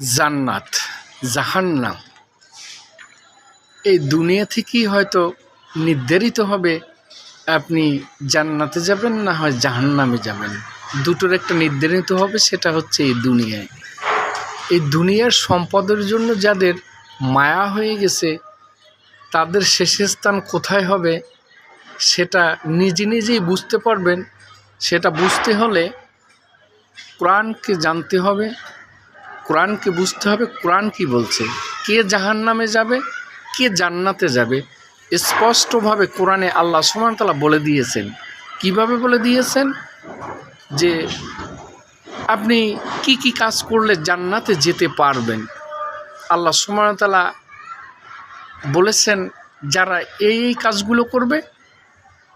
জান্নাত, জাহান্নাম। এই দুনিয়া থেকেই হয়তো নির্ধারিত হবে আপনি জান্নাতে যাবেন না হয় জাহান্নামে যাবেন। দুটোর একটা নির্ধারিত হবে, সেটা হচ্ছে এই দুনিয়ায়। এই দুনিয়ার সম্পদের জন্য যাদের মায়া হয়ে গেছে, তাদের শেষ স্থান কোথায় হবে, সেটা নিজে নিজেই বুঝতে পারবেন। সেটা বুঝতে হলে কোরআনকে জানতে হবে কোরআনকে বুঝতে হবে, কোরআন কি বলছে? কে জাহান নামে যাবে? কে জান্নাতে যাবে? স্পষ্টভাবে কোরআনে আল্লাহ সুমানতালা বলে দিয়েছেন। কীভাবে বলে দিয়েছেন? যে আপনি কি কি কাজ করলে জান্নাতে যেতে পারবেন? আল্লাহ সুমানতালা বলেছেন, যারা এই এই কাজগুলো করবে,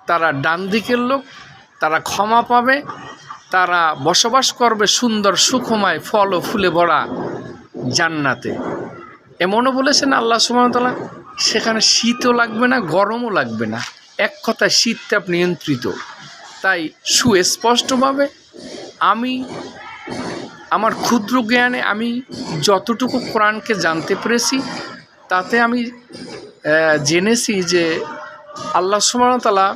তারা ডান দিকের লোক, তারা ক্ষমা পাবে তারা বসবাস করবে সুন্দর সুখময় ফল ও ফুলে ভরা জান্নাতে। এমনও বলেছেন আল্লাহ সুমতলা সেখানে শীতও লাগবে না, গরমও লাগবে না। এক কথায় শীততাপ নিয়ন্ত্রিত। তাই সুস্পষ্টভাবে আমি আমার ক্ষুদ্র জ্ঞানে আমি যতটুকু কোরআনকে জানতে পেরেছি, তাতে আমি জেনেছি যে আল্লাহ সুমতলা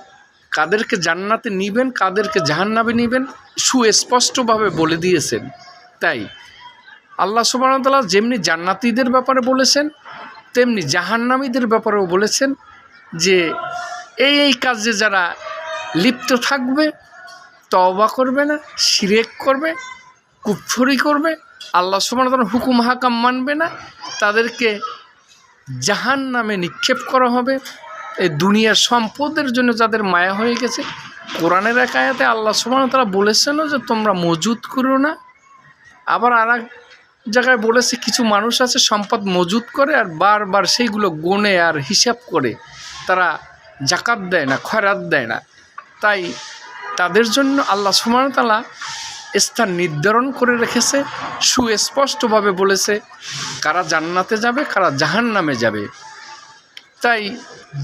কাদেরকে জান্নাতে নিবেন, কাদেরকে জাহান্নাবে নিবেন, সুস্পষ্টভাবে বলে দিয়েছেন। তাই আল্লাহ সুবাহতাল্লাহ যেমনি জান্নাতিদের ব্যাপারে বলেছেন, তেমনি জাহান্নামীদের ব্যাপারেও বলেছেন যে এই এই কাজে যারা লিপ্ত থাকবে, তওবা করবে না সিরেক করবে, কুফরি করবে, আল্লাহ সুবাহতাল্লাহ হুকুম হাকাম মানবে না, তাদেরকে জাহান নামে নিক্ষেপ করা হবে এই দুনিয়ার সম্পদের জন্য যাদের মায়া হয়ে গেছে, কোরআনের এক আয়াতে আল্লাহ সুবাহ তারা বলেছেনও যে তোমরা মজুদ করো না। আবার আর এক জায়গায় বলেছে, কিছু মানুষ আছে সম্পদ মজুদ করে আর বারবার সেইগুলো গনে আর হিসাব করে। তারা জাকাত দেয় না, খয়রাত দেয় না। তাই তাদের জন্য আল্লাহ সুমানতালা স্থান নির্ধারণ করে রেখেছে, সুস্পষ্টভাবে বলেছে, কারা জান্নাতে যাবে, কারা জাহান নামে যাবে। তাই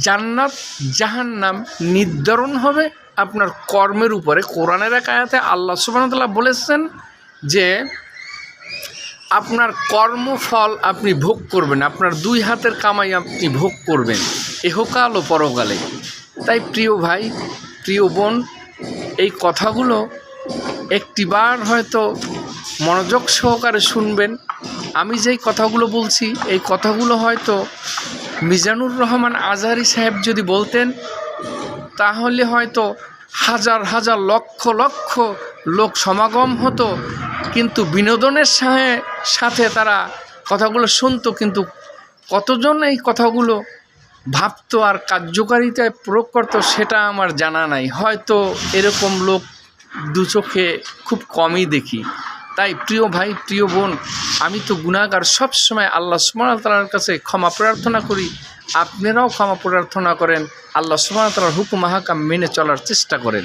জান্নাত, জাহান্নাম নির্ধারণ হবে আপনার কর্মের উপরে। কোরআনের এক আয়াতে আল্লাহ সুবাহতাল্লাহ বলেছেন যে আপনার কর্মফল আপনি ভোগ করবেন, আপনার দুই হাতের কামাই আপনি ভোগ করবেন, এহকাল ও পরকালে। তাই প্রিয় ভাই, প্রিয় বোন, এই কথাগুলো একটিবার হয়তো মনোযোগ সহকারে শুনবেন। আমি যেই কথাগুলো বলছি, এই কথাগুলো হয়তো মিজানুর রহমান আজহারি সাহেব যদি বলতেন, তাহলে হয়তো হাজার হাজার লক্ষ লক্ষ লোক সমাগম হতো, কিন্তু বিনোদনের সাথে তারা কথাগুলো শুনতো, কিন্তু কতজন এই কথাগুলো ভাবতো আর কার্যকারিতায় প্রয়োগ করতো সেটা আমার জানা নাই। হয়তো এরকম লোক দু চোখে খুব কমই দেখি। তাই প্রিয় ভাই, প্রিয় বোন আমি তো গুণাগার সবসময় আল্লাহ সুমান তালার কাছে ক্ষমা প্রার্থনা করি। আপনারাও ক্ষমা প্রার্থনা করেন। আল্লাহ সুমান তালার হুকুম হাকাম মেনে চলার চেষ্টা করেন।